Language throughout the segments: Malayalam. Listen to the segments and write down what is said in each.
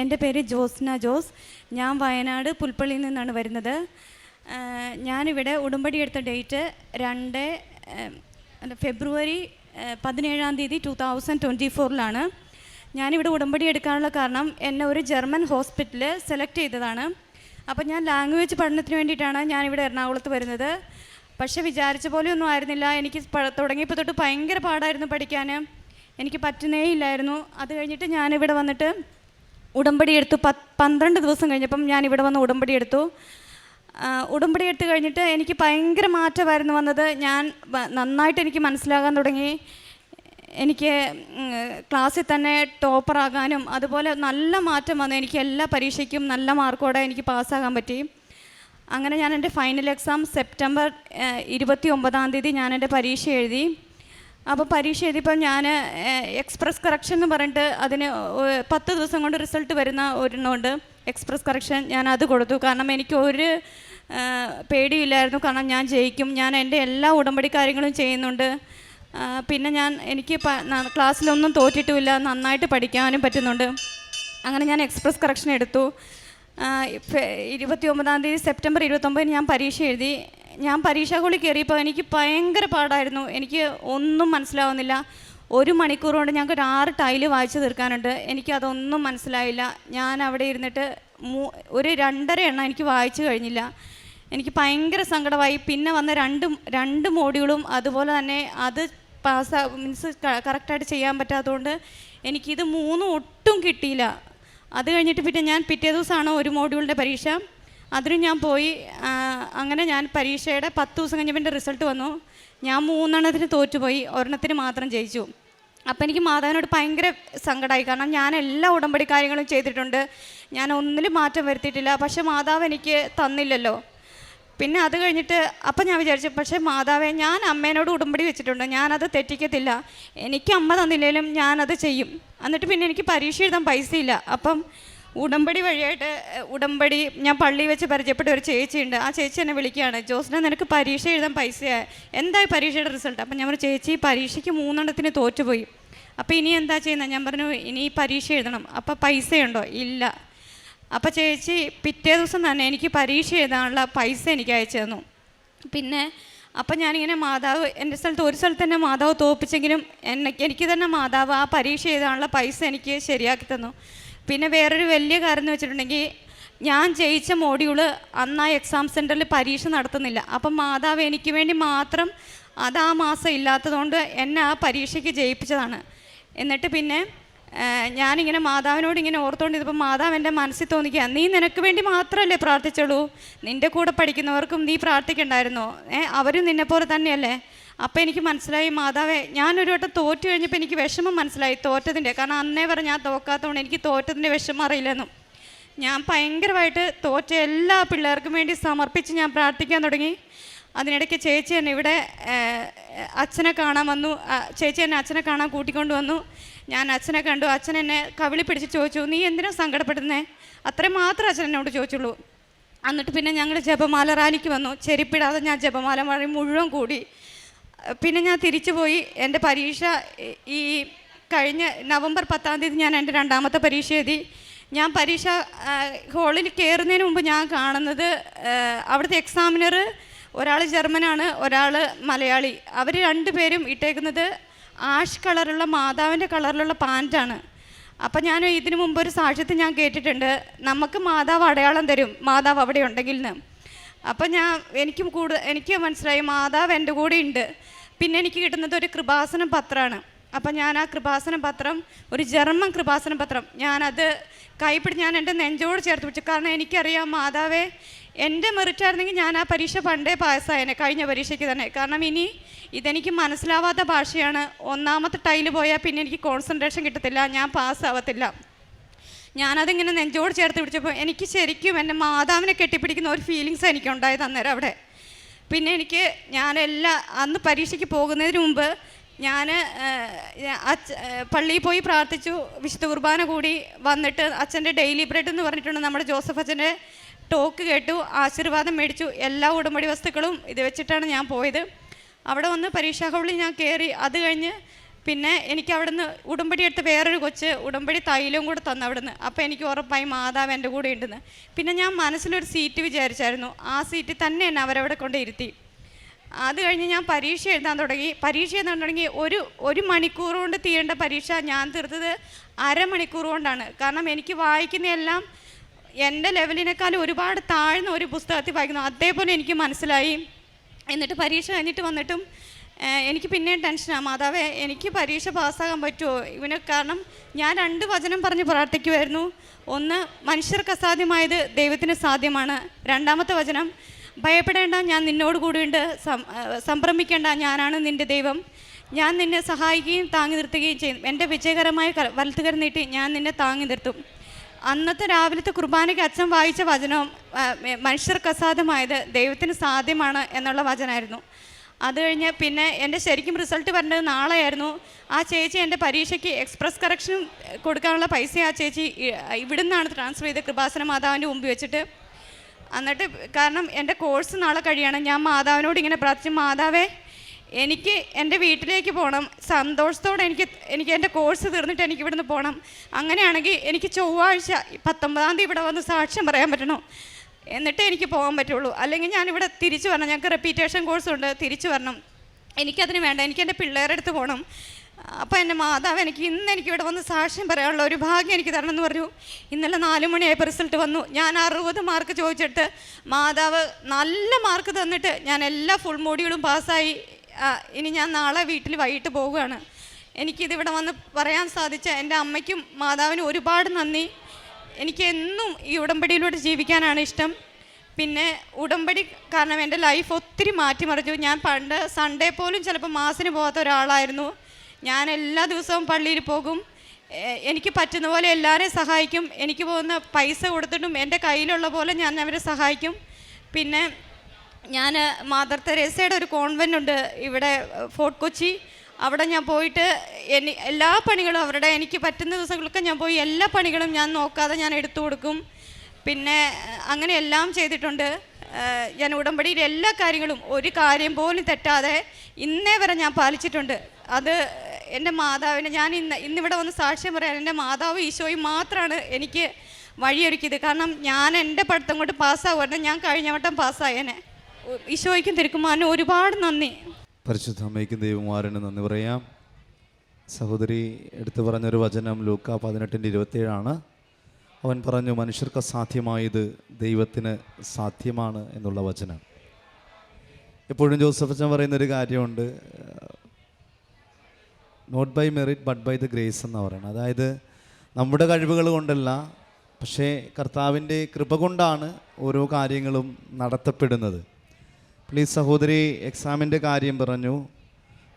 എന്റെ പേര് ജോസ്ന ജോസ്. ഞാൻ വയനാട് പുൽപ്പള്ളിയിൽ നിന്നാണ് വരുന്നത്. ഞാനിവിടെ ഉടമ്പടി എടുത്ത ഡേറ്റ് രണ്ട് ഫെബ്രുവരി പതിനേഴാം തീയതി ടു തൗസൻഡ് ട്വന്റി ഫോറിലാണ്. ഞാനിവിടെ ഉടമ്പടി എടുക്കാനുള്ള കാരണം എന്നെ ഒരു ജർമ്മൻ ഹോസ്പിറ്റൽ സെലക്ട് ചെയ്തതാണ്. അപ്പോൾ ഞാൻ ലാംഗ്വേജ് പഠനത്തിന് വേണ്ടിയിട്ടാണ് ഞാനിവിടെ എറണാകുളത്ത് വരുന്നത്. പക്ഷെ വിചാരിച്ച പോലെ ഒന്നും ആയിരുന്നില്ല. എനിക്ക് തുടങ്ങിയപ്പോൾ തൊട്ട് ഭയങ്കര പാടായിരുന്നു പഠിക്കാൻ. എനിക്ക് പറ്റുന്നേ ഇല്ലായിരുന്നു. അത് കഴിഞ്ഞിട്ട് ഞാനിവിടെ വന്നിട്ട് ഉടമ്പടി എടുത്തു പത്ത് പന്ത്രണ്ട് ദിവസം കഴിഞ്ഞപ്പം ഞാൻ ഇവിടെ വന്ന് ഉടമ്പടി എടുത്തു. ഉടമ്പടി എടുത്തു കഴിഞ്ഞിട്ട് എനിക്ക് ഭയങ്കര മാറ്റമായിരുന്നു വന്നത്. ഞാൻ നന്നായിട്ട് എനിക്ക് മനസ്സിലാകാൻ തുടങ്ങി. എനിക്ക് ക്ലാസ്സിൽ തന്നെ ടോപ്പറാകാനും അതുപോലെ നല്ല മാറ്റം വന്നു. എനിക്ക് എല്ലാ പരീക്ഷയ്ക്കും നല്ല മാർക്കോടെ എനിക്ക് പാസ്സാകാൻ പറ്റി. അങ്ങനെ ഞാൻ എന്റെ ഫൈനൽ എക്സാം സെപ്റ്റംബർ ഇരുപത്തി ഒമ്പതാം തീയതി ഞാൻ എന്റെ പരീക്ഷ എഴുതി. അപ്പോൾ പരീക്ഷ എഴുതിയപ്പോൾ ഞാൻ എക്സ്പ്രസ് കറക്ഷൻ എന്ന് പറഞ്ഞിട്ട് അതിന് പത്ത് ദിവസം കൊണ്ട് റിസൾട്ട് വരുന്ന ഒരെണ്ണമുണ്ട്. എക്സ്പ്രസ് കറക്ഷൻ ഞാൻ അത് കൊടുത്തു. കാരണം എനിക്ക് ഒരു പേടിയില്ലായിരുന്നു. കാരണം ഞാൻ ജയിക്കും. ഞാൻ എന്റെ എല്ലാ ഉടമ്പടി കാര്യങ്ങളും ചെയ്യുന്നുണ്ട്. പിന്നെ ഞാൻ എനിക്ക് ക്ലാസ്സിലൊന്നും തോറ്റിട്ടുമില്ല. നന്നായിട്ട് പഠിക്കാനും പറ്റുന്നുണ്ട്. അങ്ങനെ ഞാൻ എക്സ്പ്രസ് കറക്ഷൻ എടുത്തു. ഇരുപത്തി ഒമ്പതാം തീയതി സെപ്റ്റംബർ ഇരുപത്തൊമ്പതിന് ഞാൻ പരീക്ഷ എഴുതി. ഞാൻ പരീക്ഷാ ഹോളിൽ കയറിയപ്പോൾ എനിക്ക് ഭയങ്കര പാടായിരുന്നു. എനിക്ക് ഒന്നും മനസ്സിലാവുന്നില്ല. ഒരു മണിക്കൂർ കൊണ്ട് ഞങ്ങൾക്ക് ആറ് ടൈൽ വായിച്ചു തീർക്കാനുണ്ട്. എനിക്കതൊന്നും മനസ്സിലായില്ല. ഞാൻ അവിടെ ഇരുന്നിട്ട് ഒരു രണ്ടര എണ്ണം എനിക്ക് വായിച്ചു കഴിഞ്ഞില്ല. എനിക്ക് ഭയങ്കര സങ്കടമായി. പിന്നെ വന്ന രണ്ട് രണ്ട് മോഡ്യൂളും അതുപോലെ തന്നെ അത് പാസ് മീൻസ് കറക്റ്റായിട്ട് ചെയ്യാൻ പറ്റാത്തതുകൊണ്ട് എനിക്കിത് മൂന്നും ഒട്ടും കിട്ടിയില്ല. അത് കഴിഞ്ഞിട്ട് പിന്നെ ഞാൻ പിറ്റേ ദിവസമാണ് ഒരു മോഡ്യൂളിന്റെ പരീക്ഷ. അതിന് ഞാൻ പോയി അങ്ങനെ ഞാൻ പരീക്ഷയുടെ പത്ത് ദിവസം കഴിഞ്ഞപ്പോൾ എന്റെ റിസൾട്ട് വന്നു. ഞാൻ മൂന്നെണ്ണത്തിന് തോറ്റുപോയി ഒരെണ്ണത്തിന് മാത്രം ജയിച്ചു. അപ്പോൾ എനിക്ക് മാതാവിനോട് ഭയങ്കര സങ്കടമായി കാരണം ഞാൻ എല്ലാ ഉടമ്പടി കാര്യങ്ങളും ചെയ്തിട്ടുണ്ട്. ഞാൻ ഒന്നിലും മാറ്റം വരുത്തിയിട്ടില്ല. പക്ഷെ മാതാവ് എനിക്ക് തന്നില്ലല്ലോ. പിന്നെ അത് കഴിഞ്ഞിട്ട് അപ്പം ഞാൻ വിചാരിച്ചു പക്ഷേ മാതാവേ ഞാൻ അമ്മേനോട് ഉടമ്പടി വെച്ചിട്ടുണ്ട്. ഞാനത് തെറ്റിക്കത്തില്ല. എനിക്ക് അമ്മ തന്നില്ലെങ്കിലും ഞാനത് ചെയ്യും. എന്നിട്ട് പിന്നെ എനിക്ക് പരീക്ഷ എഴുതാൻ പൈസയില്ല. അപ്പം ഉടമ്പടി വഴിയായിട്ട് ഉടമ്പടി ഞാൻ പള്ളി വെച്ച് പരിചയപ്പെട്ട ഒരു ചേച്ചിയുണ്ട്. ആ ചേച്ചി എന്നെ വിളിക്കുകയാണ് ജോസിനെ നിനക്ക് പരീക്ഷ എഴുതാൻ പൈസയായി എന്തായി പരീക്ഷയുടെ റിസൾട്ട് അപ്പം ഞാൻ പറഞ്ഞു ചേച്ചി പരീക്ഷയ്ക്ക് മൂന്നെണ്ണത്തിന് തോറ്റുപോയി. അപ്പോൾ ഇനി എന്താ ചെയ്യുന്നത് ഞാൻ പറഞ്ഞു ഇനി പരീക്ഷ എഴുതണം. അപ്പോൾ പൈസയുണ്ടോ? ഇല്ല. അപ്പോൾ ചേച്ചി പിറ്റേ ദിവസം തന്നെ എനിക്ക് പരീക്ഷ എഴുതാനുള്ള പൈസ എനിക്ക് അയച്ചു തന്നു. പിന്നെ അപ്പം ഞാനിങ്ങനെ മാതാവ് എന്റെ സ്ഥലത്ത് ഒരു സ്ഥലത്ത് തന്നെ മാതാവ് തോപ്പിച്ചെങ്കിലും എന്നെ എനിക്ക് തന്നെ മാതാവ് ആ പരീക്ഷ എഴുതാനുള്ള പൈസ എനിക്ക് ശരിയാക്കി തന്നു. പിന്നെ വേറൊരു വലിയ കാര്യം എന്ന് വെച്ചിട്ടുണ്ടെങ്കിൽ ഞാൻ ജയിച്ച മോഡ്യൂൾ അന്ന് ആ എക്സാം സെന്ററിൽ പരീക്ഷ നടത്തുന്നില്ല. അപ്പം മാതാവ് എനിക്ക് വേണ്ടി മാത്രം അത് ആ മാസം ഇല്ലാത്തതുകൊണ്ട് എന്നെ ആ പരീക്ഷയ്ക്ക് ജയിപ്പിച്ചതാണ്. എന്നിട്ട് പിന്നെ ഏഹ് ഞാനിങ്ങനെ മാതാവിനോട് ഇങ്ങനെ ഓർത്തുകൊണ്ട് ഇതിപ്പോൾ മാതാവ് എന്റെ മനസ്സിൽ തോന്നിക്കുക നീ നിനക്ക് വേണ്ടി മാത്രമല്ലേ പ്രാർത്ഥിച്ചുള്ളൂ? നിന്റെ കൂടെ പഠിക്കുന്നവർക്കും നീ പ്രാർത്ഥിക്കണ്ടായിരുന്നോ? ഏ അവരും നിന്നെപ്പോലെ തന്നെയല്ലേ? അപ്പോൾ എനിക്ക് മനസ്സിലായി മാതാവേ ഞാനൊരു വട്ടം തോറ്റു കഴിഞ്ഞപ്പോൾ എനിക്ക് വിഷമം മനസ്സിലായി തോറ്റതിന്റെ കാരണം അന്നേ പറഞ്ഞ് ഞാൻ തോക്കാത്തതുകൊണ്ട് എനിക്ക് തോറ്റതിന്റെ വിഷമം അറിയില്ലെന്നും. ഞാൻ ഭയങ്കരമായിട്ട് തോറ്റ എല്ലാ പിള്ളേർക്കും വേണ്ടി സമർപ്പിച്ച് ഞാൻ പ്രാർത്ഥിക്കാൻ തുടങ്ങി. അതിനിടയ്ക്ക് ചേച്ചി എന്നെ ഇവിടെ അച്ഛനെ കാണാൻ വന്നു. ചേച്ചി എന്നെ അച്ഛനെ കാണാൻ കൂട്ടിക്കൊണ്ട് വന്നു. ഞാൻ അച്ഛനെ കണ്ടു. അച്ഛൻ എന്നെ കവിളി പിടിച്ച് ചോദിച്ചു നീ എന്തിനാ സങ്കടപ്പെടുന്നേ? അത്രയും മാത്രം അച്ഛൻ എന്നോട് ചോദിച്ചുള്ളൂ. എന്നിട്ട് പിന്നെ ഞങ്ങൾ ജപമാല റാലിക്ക് വന്നു. ചെരിപ്പിടാതെ ഞാൻ ജപമാല വഴി മുഴുവൻ കൂടി. പിന്നെ ഞാൻ തിരിച്ചു പോയി എന്റെ പരീക്ഷ ഈ- കഴിഞ്ഞ നവംബർ പത്താം തീയതി ഞാൻ എന്റെ രണ്ടാമത്തെ പരീക്ഷ എഴുതി. ഞാൻ പരീക്ഷ ഹോളിൽ കയറുന്നതിന് മുമ്പ് ഞാൻ കാണുന്നത് അവിടുത്തെ എക്സാമിനർ ഒരാൾ ജർമ്മനാണ് ഒരാൾ മലയാളി. അവർ രണ്ടുപേരും ഇട്ടേക്കുന്നത് ആഷ് കളറുള്ള മാതാവിന്റെ കളറിലുള്ള പാന്റാണ് അപ്പം ഞാൻ ഇതിനു മുമ്പ് ഒരു സാക്ഷ്യത്തിൽ ഞാൻ കേട്ടിട്ടുണ്ട്. നമുക്ക് മാതാവ് അടയാളം തരും. മാതാവ് അവിടെ ഉണ്ടെങ്കിൽ എന്ന് അപ്പം ഞാൻ എനിക്കും കൂടുതൽ എനിക്ക് മനസ്സിലായി മാതാവ് എന്റെ കൂടെ ഉണ്ട്. പിന്നെ എനിക്ക് കിട്ടുന്നത് ഒരു കൃപാസനം പത്രമാണ്. അപ്പം ഞാൻ ആ കൃപാസന പത്രം ഒരു ജർമ്മൻ കൃപാസന പത്രം ഞാനത് കൈപ്പിടി ഞാൻ എന്റെ നെഞ്ചോട് ചേർത്ത് വിളിച്ചു കാരണം എനിക്കറിയാം മാതാവേ എന്റെ മെറിറ്റായിരുന്നെങ്കിൽ ഞാൻ ആ പരീക്ഷ പണ്ടേ പാസ്സായേനെ കഴിഞ്ഞ പരീക്ഷയ്ക്ക് തന്നെ. കാരണം ഇനി ഇതെനിക്ക് മനസ്സിലാവാത്ത ഭാഷയാണ്. ഒന്നാമത്തെ ടൈൽ പോയാൽ പിന്നെ എനിക്ക് കോൺസെൻട്രേഷൻ കിട്ടത്തില്ല ഞാൻ പാസ്സാവത്തില്ല. ഞാനതിങ്ങനെ നെഞ്ചോട് ചേർത്ത് പിടിച്ചപ്പോൾ എനിക്ക് ശരിക്കും എന്റെ മാതാവിനെ കെട്ടിപ്പിടിക്കുന്ന ഒരു ഫീലിങ്സ് എനിക്കുണ്ടായത് അന്നേരം അവിടെ. പിന്നെ എനിക്ക് ഞാനെല്ലാ അന്ന് പരീക്ഷയ്ക്ക് പോകുന്നതിന് മുമ്പ് ഞാൻ പള്ളിയിൽ പോയി പ്രാർത്ഥിച്ചു. വിശുദ്ധ കുർബാന കൂടി വന്നിട്ട് അച്ഛന്റെ ഡെയിലി ബ്രെഡ് എന്ന് പറഞ്ഞിട്ടുണ്ട്. നമ്മുടെ ജോസഫ് അച്ഛന്റെ ടോക്ക് കേട്ടു. ആശീർവാദം മേടിച്ചു. എല്ലാ ഉടമ്പടി വസ്തുക്കളും ഇത് വെച്ചിട്ടാണ് ഞാൻ പോയത്. അവിടെ വന്ന് പരീക്ഷാ ഹോളിൽ ഞാൻ കയറി. അത് കഴിഞ്ഞ് പിന്നെ എനിക്ക് അവിടുന്ന് ഉടമ്പടി എടുത്ത് വേറൊരു കൊച്ച് ഉടമ്പടി തൈലവും കൂടെ തന്നു അവിടുന്ന്. അപ്പോൾ എനിക്ക് ഉറപ്പായി മാതാവ് എന്റെ കൂടെ ഉണ്ടെന്ന്. പിന്നെ ഞാൻ മനസ്സിലൊരു സീറ്റ് വിചാരിച്ചായിരുന്നു. ആ സീറ്റ് തന്നെ എന്നെ അവരവിടെ കൊണ്ട് ഇരുത്തി. അത് കഴിഞ്ഞ് ഞാൻ പരീക്ഷ എഴുതാൻ തുടങ്ങി. പരീക്ഷ എഴുതാൻ തുടങ്ങി ഒരു ഒരു മണിക്കൂർ കൊണ്ട് തീരേണ്ട പരീക്ഷ ഞാൻ തീർത്തത് അരമണിക്കൂർ കൊണ്ടാണ്. കാരണം എനിക്ക് വായിക്കുന്നതെല്ലാം എന്റെ ലെവലിനേക്കാൾ ഒരുപാട് താഴ്ന്ന ഒരു പുസ്തകത്തിൽ വായിക്കുന്നു. അതേപോലെ എനിക്ക് മനസ്സിലായി. എന്നിട്ട് പരീക്ഷ കഴിഞ്ഞിട്ട് വന്നിട്ടും എനിക്ക് പിന്നെയും ടെൻഷനാണ് മാതാവേ എനിക്ക് പരീക്ഷ പാസ്സാകാൻ പറ്റുമോ ഇവന് കാരണം ഞാൻ രണ്ട് വചനം പറഞ്ഞ് പ്രാർത്ഥിക്കുമായിരുന്നു ഒന്ന് മനുഷ്യർക്ക് അസാധ്യമായത് ദൈവത്തിന് സാധ്യമാണ്. രണ്ടാമത്തെ വചനം ഭയപ്പെടേണ്ട ഞാൻ നിന്നോട് കൂടിയുണ്ട്. സംഭ്രമിക്കേണ്ട ഞാനാണ് നിന്റെ ദൈവം. ഞാൻ നിന്നെ സഹായിക്കുകയും താങ്ങി നിർത്തുകയും ചെയ്യും. എന്റെ വിജയകരമായ വലത്തുകരം നീട്ടി ഞാൻ നിന്നെ താങ്ങി നിർത്തും. അന്നത്തെ രാവിലത്തെ കുർബാനയ്ക്ക് അച്ഛൻ വായിച്ച വചനവും മനുഷ്യർക്ക് അസാധ്യമായത് ദൈവത്തിന് സാധ്യമാണ് എന്നുള്ള വചനമായിരുന്നു അത് കഴിഞ്ഞ് പിന്നെ എന്റെ ശരിക്കും റിസൾട്ട് വരേണ്ടത് നാളെയായിരുന്നു. ആ ചേച്ചി എന്റെ പരീക്ഷയ്ക്ക് എക്സ്പ്രസ് കറക്ഷൻ കൊടുക്കാനുള്ള പൈസ ആ ചേച്ചി ഇവിടെ ഇവിടുന്നാണ് ട്രാൻസ്ഫർ ചെയ്ത് കൃപാസന മാതാവിന്റെ മുമ്പിൽ വെച്ചിട്ട്. എന്നിട്ട് കാരണം എന്റെ കോഴ്സ് നാളെ കഴിയണം. ഞാൻ മാതാവിനോട് ഇങ്ങനെ പ്രാർത്ഥിച്ചു മാതാവേ എനിക്ക് എന്റെ വീട്ടിലേക്ക് പോകണം. സന്തോഷത്തോടെ എനിക്ക് എനിക്ക് എന്റെ കോഴ്സ് തീർന്നിട്ട് എനിക്ക് ഇവിടുന്ന് പോകണം. അങ്ങനെയാണെങ്കിൽ എനിക്ക് ചൊവ്വാഴ്ച പത്തൊമ്പതാം തീയതി ഇവിടെ വന്ന് സാക്ഷ്യം പറയാൻ പറ്റണം? എന്നിട്ടേ എനിക്ക് പോകാൻ പറ്റുള്ളൂ. അല്ലെങ്കിൽ ഞാനിവിടെ തിരിച്ചു വരണം. ഞങ്ങൾക്ക് റെപ്പീറ്റേഷൻ കോഴ്സ് ഉണ്ട്. തിരിച്ചു വരണം. എനിക്കതിന് വേണ്ട. എനിക്ക് എന്റെ പിള്ളേരുടെ അടുത്ത് പോകണം. അപ്പോൾ എന്റെ മാതാവ് എനിക്ക് ഇന്ന് എനിക്ക് ഇവിടെ വന്ന് സാക്ഷ്യം പറയാനുള്ള ഒരു ഭാഗ്യം എനിക്ക് തരണം എന്ന് പറഞ്ഞു. ഇന്നലെ നാല് മണിയായപ്പോൾ റിസൾട്ട് വന്നു. ഞാൻ അറുപത് മാർക്ക് ചോദിച്ചിട്ട് മാതാവ് നല്ല മാർക്ക് തന്നിട്ട് ഞാൻ എല്ലാ ഫുൾ മോഡ്യൂളും പാസ്സായി ഇനി ഞാൻ നാളെ വീട്ടിൽ വൈകിട്ട് പോവുകയാണ്. എനിക്കിതിവിടെ വന്ന് പറയാൻ സാധിച്ച എന്റെ അമ്മയ്ക്കും മാതാവിനും ഒരുപാട് നന്ദി. എനിക്ക് എന്നും ഈ ഉടമ്പടിയിലൂടെ ജീവിക്കാനാണ് ഇഷ്ടം. പിന്നെ ഉടമ്പടി കാരണം എന്റെ ലൈഫ് ഒത്തിരി മാറ്റിമറിച്ചു. ഞാൻ പണ്ട് സൺഡേ പോലും ചിലപ്പോൾ മാസിന് പോകാത്ത ഒരാളായിരുന്നു. ഞാൻ എല്ലാ ദിവസവും പള്ളിയിൽ പോകും. എനിക്ക് പറ്റുന്ന പോലെ എല്ലാവരെയും സഹായിക്കും. എനിക്ക് പോകുന്ന പൈസ കൊടുത്തിട്ടും എന്റെ കയ്യിലുള്ള പോലെ ഞാൻ അവരെ സഹായിക്കും. പിന്നെ ഞാൻ മാതർ തെരേസയുടെ ഒരു കോൺവെന്റ് ഉണ്ട് ഇവിടെ ഫോർട്ട് കൊച്ചി. അവിടെ ഞാൻ പോയിട്ട് എനി എല്ലാ പണികളും അവരുടെ എനിക്ക് പറ്റുന്ന ദിവസങ്ങളൊക്കെ ഞാൻ പോയി എല്ലാ പണികളും ഞാൻ നോക്കാതെ ഞാൻ എടുത്തു കൊടുക്കും. പിന്നെ അങ്ങനെ എല്ലാം ചെയ്തിട്ടുണ്ട്. ഞാൻ ഉടമ്പടിയിൽ എല്ലാ കാര്യങ്ങളും ഒരു കാര്യം പോലും തെറ്റാതെ ഇന്നേ വരെ ഞാൻ പാലിച്ചിട്ടുണ്ട്. അത് എന്റെ മാതാവിനെ ഞാൻ ഇന്ന് ഇന്നിവിടെ വന്ന് സാക്ഷ്യം പറയാൻ എന്റെ മാതാവ് ഈശോയും മാത്രമാണ് എനിക്ക് വഴിയൊരുക്കിയത്. കാരണം ഞാൻ എന്റെ പഠിത്തം കൊണ്ട് പാസ്സാവുമായിരുന്നു ഞാൻ കഴിഞ്ഞ വട്ടം പാസ്സായേനെ. ഈശോയ്ക്കും തിരുക്കുമാനും ഒരുപാട് നന്ദി. പരിശുദ്ധ അമ്മയ്ക്കും ദൈവമാരനും നന്ദി പറയാം. സഹോദരി എടുത്തു പറഞ്ഞൊരു വചനം ലൂക്ക പതിനെട്ടിന്റെ ഇരുപത്തേഴാണ് അവൻ പറഞ്ഞു മനുഷ്യർക്ക് സാധ്യമായത് ദൈവത്തിന് സാധ്യമാണ് എന്നുള്ള വചനം. എപ്പോഴും ജോസഫ് അച്ഛൻ പറയുന്നൊരു കാര്യമുണ്ട്. Not by merit but by the grace എന്ന് പറയുന്നത്. അതായത് നമ്മുടെ കഴിവുകൾ കൊണ്ടല്ല പക്ഷേ കർത്താവിന്റെ കൃപ കൊണ്ടാണ് ഓരോ കാര്യങ്ങളും നടത്തപ്പെടുന്നത്. പ്ലീസ് സഹോദരി എക്സാമിന്റെ കാര്യം പറഞ്ഞു.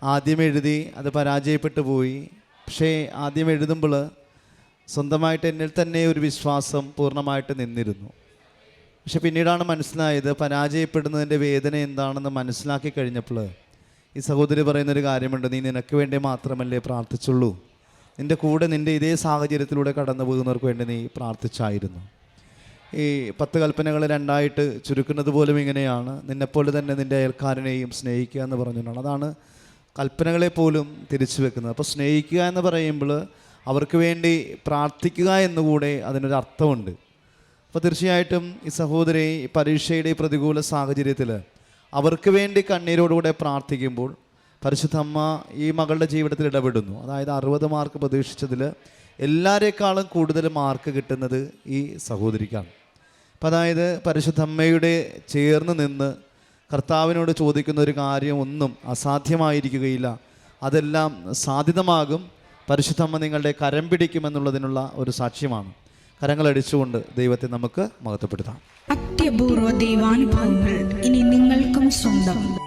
ആദ്യം എഴുതി അത് പരാജയപ്പെട്ടു പോയി. പക്ഷേ ആദ്യം എഴുതുമ്പോൾ സ്വന്തമായിട്ട് എന്നിൽ തന്നെ ഒരു വിശ്വാസം പൂർണമായിട്ട് നിന്നിരുന്നു. പക്ഷെ പിന്നീടാണ് മനസ്സിലായത് പരാജയപ്പെടുന്നതിന്റെ വേദന എന്താണെന്ന് മനസ്സിലാക്കി കഴിഞ്ഞപ്പോൾ ഈ സഹോദരി പറയുന്നൊരു കാര്യമുണ്ട്. നീ നിനക്ക് വേണ്ടി മാത്രമല്ലേ പ്രാർത്ഥിച്ചുള്ളൂ. നിന്റെ കൂടെ നിന്റെ ഇതേ സാഹചര്യത്തിലൂടെ കടന്നു പോകുന്നവർക്ക് വേണ്ടി നീ പ്രാർത്ഥിച്ചായിരുന്നു. ഈ പത്ത് കൽപ്പനകൾ രണ്ടായിട്ട് ചുരുക്കുന്നത് പോലും ഇങ്ങനെയാണ്. നിന്നെപ്പോലെ തന്നെ നിന്റെ അയൽക്കാരനെയും സ്നേഹിക്കുക എന്ന് പറഞ്ഞിട്ടുണ്ടാണ് അതാണ് കൽപ്പനകളെ പോലും തിരിച്ചു വെക്കുന്നത്. അപ്പോൾ സ്നേഹിക്കുക എന്ന് പറയുമ്പോൾ അവർക്ക് വേണ്ടി പ്രാർത്ഥിക്കുക എന്നുകൂടെ അതിനൊരു അർത്ഥമുണ്ട്. അപ്പോൾ തീർച്ചയായിട്ടും ഈ സഹോദരി പരീക്ഷയുടെ പ്രതികൂല സാഹചര്യത്തിൽ അവർക്ക് വേണ്ടി കണ്ണീരോടുകൂടെ പ്രാർത്ഥിക്കുമ്പോൾ പരിശുദ്ധമ്മ ഈ മകളുടെ ജീവിതത്തിൽ ഇടപെടുന്നു. അതായത് അറുപത് മാർക്ക് പ്രതീക്ഷിച്ചതിൽ എല്ലാവരെക്കാളും കൂടുതൽ മാർക്ക് കിട്ടുന്നത് ഈ സഹോദരിക്കാണ്. അപ്പം അതായത് പരിശുദ്ധമ്മയുടെ ചേർന്ന് നിന്ന് കർത്താവിനോട് ചോദിക്കുന്ന ഒരു കാര്യം ഒന്നും അസാധ്യമായിരിക്കുകയില്ല. അതെല്ലാം സാധ്യതമാകും. പരിശുദ്ധമ്മ നിങ്ങളുടെ കരം പിടിക്കുമെന്നുള്ളതിനുള്ള ഒരു സാക്ഷ്യമാണ്. കരങ്ങളടിച്ചുകൊണ്ട് ദൈവത്തെ നമുക്ക് മഹത്വപ്പെടുത്താം. അത്യപൂർവ ദൈവാനുഭവങ്ങൾ ഇനി നിങ്ങൾക്കും സ്വന്തം.